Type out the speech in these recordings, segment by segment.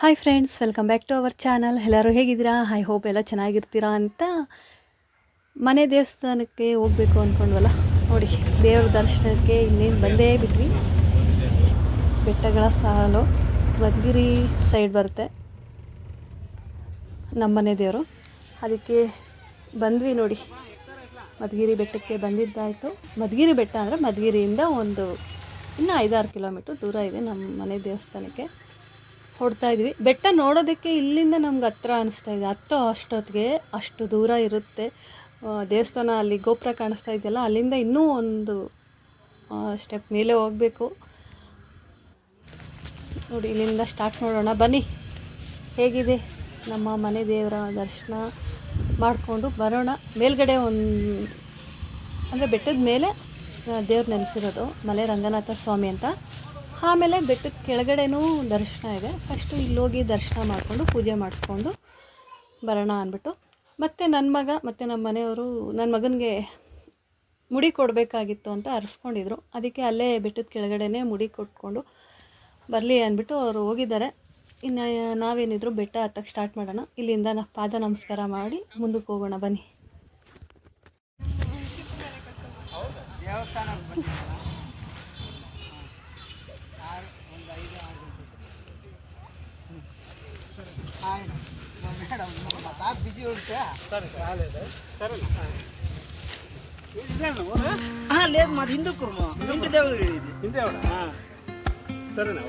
Hi friends welcome back to our channel ಎಲ್ಲರೂ ಹೇಗಿದ್ದೀರಾ? I hope ಎಲ್ಲ ಚೆನ್ನಾಗಿರ್ತೀರಾ ಅಂತ ಮನೆ ದೇವಸ್ಥಾನಕ್ಕೆ ಹೋಗಬೇಕು ಅಂದ್ಕೊಂಡ್ವಲ್ಲ ನೋಡಿ, ದೇವ್ರ ದರ್ಶನಕ್ಕೆ ಇನ್ನೇನು ಬಂದೇ ಬಿಟ್ವಿ. ಬೆಟ್ಟಗಳ ಸಾಲು. ಮಧುಗಿರಿ ಸೈಡ್ ಬರುತ್ತೆ. ನಮ್ಮ ಮನೆ ದೇವರು. ಅದಕ್ಕೆ ಬಂದ್ವಿ ನೋಡಿ. ಮಧುಗಿರಿ ಬೆಟ್ಟಕ್ಕೆ ಬಂದಿದ್ದಾಯಿತು. ಮಧುಗಿರಿ ಬೆಟ್ಟ ಅಂದರೆ ಮಧುಗಿರಿಯಿಂದ ಒಂದು ಇನ್ನೂ ಐದಾರು ಕಿಲೋಮೀಟ್ರ್ ದೂರ ಇದೆ ನಮ್ಮ ಮನೆ ದೇವಸ್ಥಾನಕ್ಕೆ. ಹೊಡ್ತಾ ಇದ್ವಿ. ಬೆಟ್ಟ ನೋಡೋದಕ್ಕೆ ಇಲ್ಲಿಂದ ನಮ್ಗೆ ಹತ್ರ ಅನಿಸ್ತಾ ಇದೆ. ಹತ್ತೋ ಅಷ್ಟೊತ್ತಿಗೆ ಅಷ್ಟು ದೂರ ಇರುತ್ತೆ. ದೇವಸ್ಥಾನ ಅಲ್ಲಿ ಗೋಪುರ ಕಾಣಿಸ್ತಾ ಇದೆಯಲ್ಲ, ಅಲ್ಲಿಂದ ಇನ್ನೂ ಒಂದು ಸ್ಟೆಪ್ ಮೇಲೆ ಹೋಗಬೇಕು. ನೋಡಿ, ಇಲ್ಲಿಂದ ಸ್ಟಾರ್ಟ್ ಮಾಡೋಣ ಬನ್ನಿ. ಹೇಗಿದೆ? ನಮ್ಮ ಮನೆ ದೇವರ ದರ್ಶನ ಮಾಡಿಕೊಂಡು ಬರೋಣ. ಮೇಲ್ಗಡೆ ಒಂದು, ಅಂದರೆ ಬೆಟ್ಟದ ಮೇಲೆ ದೇವ್ರು ನೆನೆಸಿರೋದು ಮಲೆ ರಂಗನಾಥ ಸ್ವಾಮಿ ಅಂತ. ಆಮೇಲೆ ಬೆಟ್ಟದ ಕೆಳಗಡೆನೂ ದರ್ಶನ ಇದೆ. ಫಸ್ಟು ಇಲ್ಲಿ ಹೋಗಿ ದರ್ಶನ ಮಾಡಿಕೊಂಡು ಪೂಜೆ ಮಾಡಿಸ್ಕೊಂಡು ಬರೋಣ ಅಂದ್ಬಿಟ್ಟು. ಮತ್ತು ನನ್ನ ಮಗ, ಮತ್ತು ನಮ್ಮ ಮನೆಯವರು ನನ್ನ ಮಗನಿಗೆ ಮುಡಿ ಕೊಡಬೇಕಾಗಿತ್ತು ಅಂತ ಅರಿಸ್ಕೊಂಡಿದ್ರು. ಅದಕ್ಕೆ ಅಲ್ಲೇ ಬೆಟ್ಟದ ಕೆಳಗಡೆನೇ ಮುಡಿ ಕೊಟ್ಕೊಂಡು ಬರಲಿ ಅಂದ್ಬಿಟ್ಟು ಅವರು ಹೋಗಿದ್ದಾರೆ. ಇನ್ನು ನಾವೇನಿದ್ರು ಬೆಟ್ಟ ಹತ್ತಕ್ಕೆ ಸ್ಟಾರ್ಟ್ ಮಾಡೋಣ. ಇಲ್ಲಿಂದ ನಾವು ಪಾದ ನಮಸ್ಕಾರ ಮಾಡಿ ಮುಂದಕ್ಕೆ ಹೋಗೋಣ, ಬನ್ನಿ. ఆయన మేడం మా బిజీ ఉంటే రాలేదు సరే లేదు మాది హిందూ కుర్మ ఇంటి దేవుడు ఇది హిందేవుడా సరేనా?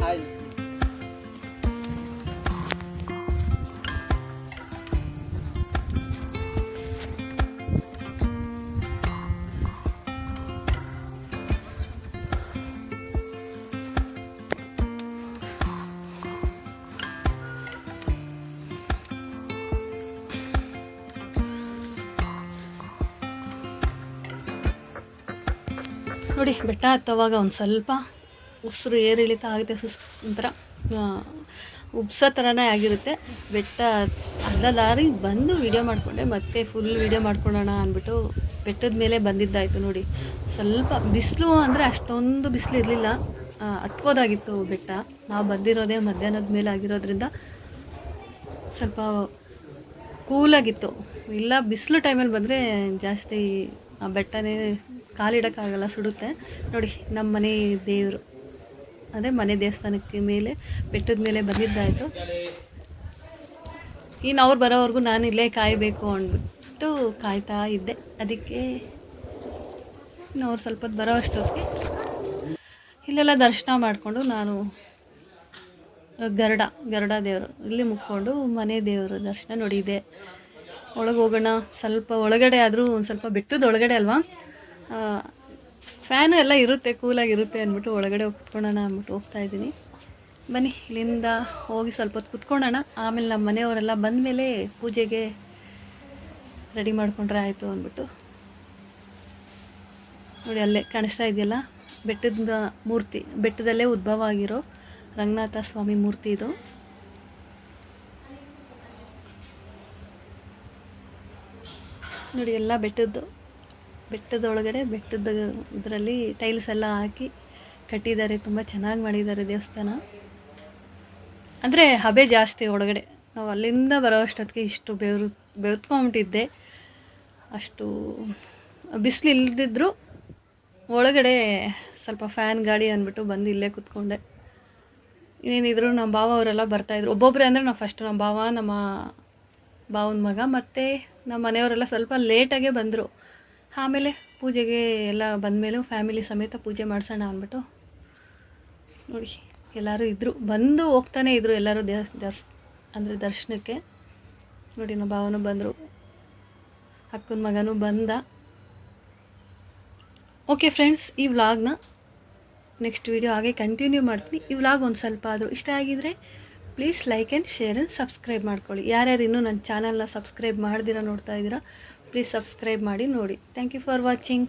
ನೋಡಿ, ಬೆಟ್ಟ ಹತ್ತುವಾಗ ಒಂದು ಸ್ವಲ್ಪ ಉಸಿರು ಏರಿಳಿತ ಆಗುತ್ತೆ ಸುಸ್ ಒಂಥರ ಉಬ್ಸೋ ಥರನೇ ಆಗಿರುತ್ತೆ. ಬೆಟ್ಟ ಅರ್ಧ ದಾರಿ ಬಂದು ವಿಡಿಯೋ ಮಾಡಿಕೊಂಡೆ, ಮತ್ತೆ ಫುಲ್ ವಿಡಿಯೋ ಮಾಡ್ಕೊಳ್ಳೋಣ ಅಂದ್ಬಿಟ್ಟು ಬೆಟ್ಟದ ಮೇಲೆ ಬಂದಿದ್ದಾಯಿತು ನೋಡಿ. ಸ್ವಲ್ಪ ಬಿಸಿಲು ಅಂದರೆ ಅಷ್ಟೊಂದು ಬಿಸಿಲು ಇರಲಿಲ್ಲ. ಹತ್ಕೋದಾಗಿತ್ತು ಬೆಟ್ಟ. ನಾವು ಬಂದಿರೋದೇ ಮಧ್ಯಾಹ್ನದ ಮೇಲೆ ಆಗಿರೋದ್ರಿಂದ ಸ್ವಲ್ಪ ಕೂಲಾಗಿತ್ತು. ಇಲ್ಲ, ಬಿಸಿಲು ಟೈಮಲ್ಲಿ ಬಂದರೆ ಜಾಸ್ತಿ ಆ ಬೆಟ್ಟನೇ ಕಾಲಿಡೋಕ್ಕಾಗಲ್ಲ ಸುಡುತ್ತೆ. ನೋಡಿ ನಮ್ಮ ಮನೆ ದೇವರು. ಅದೇ ಮನೆ ದೇವಸ್ಥಾನಕ್ಕೆ ಮೇಲೆ, ಬೆಟ್ಟದ ಮೇಲೆ ಬಂದಿದ್ದಾಯಿತು. ಇನ್ನು ಅವ್ರು ಬರೋವರೆಗೂ ನಾನು ಇಲ್ಲೇ ಕಾಯಬೇಕು ಅಂದ್ಬಿಟ್ಟು ಕಾಯ್ತಾ ಇದ್ದೆ. ಅದಕ್ಕೆ ಇನ್ನು ಅವ್ರು ಸ್ವಲ್ಪ ಬರೋ ಅಷ್ಟೊತ್ತಿಗೆ ಇಲ್ಲೆಲ್ಲ ದರ್ಶನ ಮಾಡಿಕೊಂಡು ನಾನು ಗರುಡ ಗರುಡ ದೇವರು. ಇಲ್ಲಿ ಮುಕ್ಕೊಂಡು ಮನೆ ದೇವರು ದರ್ಶನ ನೋಡಿದೆ ಒಳಗೆ ಹೋಗೋಣ. ಸ್ವಲ್ಪ ಒಳಗಡೆ ಆದರೂ ಒಂದು ಸ್ವಲ್ಪ ಬೆಟ್ಟದ ಒಳಗಡೆ ಅಲ್ವಾ? ಫ್ಯಾನು ಎಲ್ಲ ಇರುತ್ತೆ ಕೂಲಾಗಿರುತ್ತೆ ಅಂದ್ಬಿಟ್ಟು ಒಳಗಡೆ ಕುತ್ಕೊಳ್ಳೋಣ ಅಂದ್ಬಿಟ್ಟು ಹೋಗ್ತಾ ಇದ್ದೀನಿ. ಬನ್ನಿ, ಇಲ್ಲಿಂದ ಹೋಗಿ ಸ್ವಲ್ಪ ಹೊತ್ತು ಕುತ್ಕೊಳ್ಳೋಣ. ಆಮೇಲೆ ನಮ್ಮ ಮನೆಯವರೆಲ್ಲ ಬಂದಮೇಲೆ ಪೂಜೆಗೆ ರೆಡಿ ಮಾಡಿಕೊಂಡ್ರೆ ಆಯಿತು ಅಂದ್ಬಿಟ್ಟು. ನೋಡಿ, ಅಲ್ಲೇ ಕಾಣಿಸ್ತಾ ಇದೆಯಲ್ಲ? ಬೆಟ್ಟದ ಮೂರ್ತಿ, ಬೆಟ್ಟದಲ್ಲೇ ಉದ್ಭವ ಆಗಿರೋ ರಂಗನಾಥ ಸ್ವಾಮಿ ಮೂರ್ತಿ ಇದು. ನೋಡಿ, ಎಲ್ಲ ಬೆಟ್ಟದ್ದು. ಬೆಟ್ಟದ ಒಳಗಡೆ ಬೆಟ್ಟದ ಇದರಲ್ಲಿ ಟೈಲ್ಸ್ ಎಲ್ಲ ಹಾಕಿ ಕಟ್ಟಿದ್ದಾರೆ, ತುಂಬ ಚೆನ್ನಾಗಿ ಮಾಡಿದ್ದಾರೆ ದೇವಸ್ಥಾನ. ಅಂದರೆ ಹಬೆ ಜಾಸ್ತಿ ಒಳಗಡೆ. ನಾವು ಅಲ್ಲಿಂದ ಬರೋ ಅಷ್ಟೊತ್ತಿಗೆ ಇಷ್ಟು ಬೆವರು, ಬೆವ್ತ್ಕೊಂಬಿಟ್ಟಿದ್ದೆ. ಅಷ್ಟು ಬಿಸಿಲು ಇಲ್ದಿದ್ರು ಒಳಗಡೆ ಸ್ವಲ್ಪ ಫ್ಯಾನ್ ಗಾಡಿ ಅಂದ್ಬಿಟ್ಟು ಬಂದು ಇಲ್ಲೇ ಕೂತ್ಕೊಂಡೆ. ಇನ್ನೇನಿದ್ರು ನಮ್ಮ ಭಾವ ಅವರೆಲ್ಲ ಬರ್ತಾಯಿದ್ರು ಒಬ್ಬೊಬ್ಬರೇ ಅಂದರೆ ನಾವು ಫಸ್ಟ್ ನಮ್ಮ ಭಾವ, ನಮ್ಮ ಭಾವನ ಮಗ ಮತ್ತು ನಮ್ಮ ಮನೆಯವರೆಲ್ಲ ಸ್ವಲ್ಪ ಲೇಟಾಗೆ ಬಂದರು. ಆಮೇಲೆ ಪೂಜೆಗೆ ಎಲ್ಲ ಬಂದಮೇಲೆ ಫ್ಯಾಮಿಲಿ ಸಮೇತ ಪೂಜೆ ಮಾಡಿಸೋಣ ಅಂದ್ಬಿಟ್ಟು ನೋಡಿ, ಎಲ್ಲರೂ ಇದ್ದರು ಬಂದು ಹೋಗ್ತಾನೆ ಇದ್ದರು ಎಲ್ಲರೂ ದರ್ಸ್ ಅಂದರೆ ದರ್ಶನಕ್ಕೆ. ನೋಡಿ, ನಮ್ಮ ಭಾವನೂ ಬಂದರು. ಅಕ್ಕನ ಮಗನೂ ಬಂದ. ಓಕೆ ಫ್ರೆಂಡ್ಸ್ ಈ ವ್ಲಾಗ್ನ ನೆಕ್ಸ್ಟ್ ವೀಡಿಯೋ ಹಾಗೆ ಕಂಟಿನ್ಯೂ ಮಾಡ್ತೀನಿ. ಈ ವ್ಲಾಗ್ ಒಂದು ಸ್ವಲ್ಪ ಆದರೂ ಇಷ್ಟ ಆಗಿದರೆ please like and share and subscribe ಮಾಡ್ಕೊಳ್ಳಿ. ಯಾರ್ಯಾರು ಇನ್ನೂ ನನ್ನ ಚಾನಲ್ನ ಸಬ್ಸ್ಕ್ರೈಬ್ ಮಾಡ್ದಿರ ನೋಡ್ತಾ ಇದ್ದೀರಾ ಪ್ಲೀಸ್ ಸಬ್ಸ್ಕ್ರೈಬ್ ಮಾಡಿ ನೋಡಿ. Thank you for watching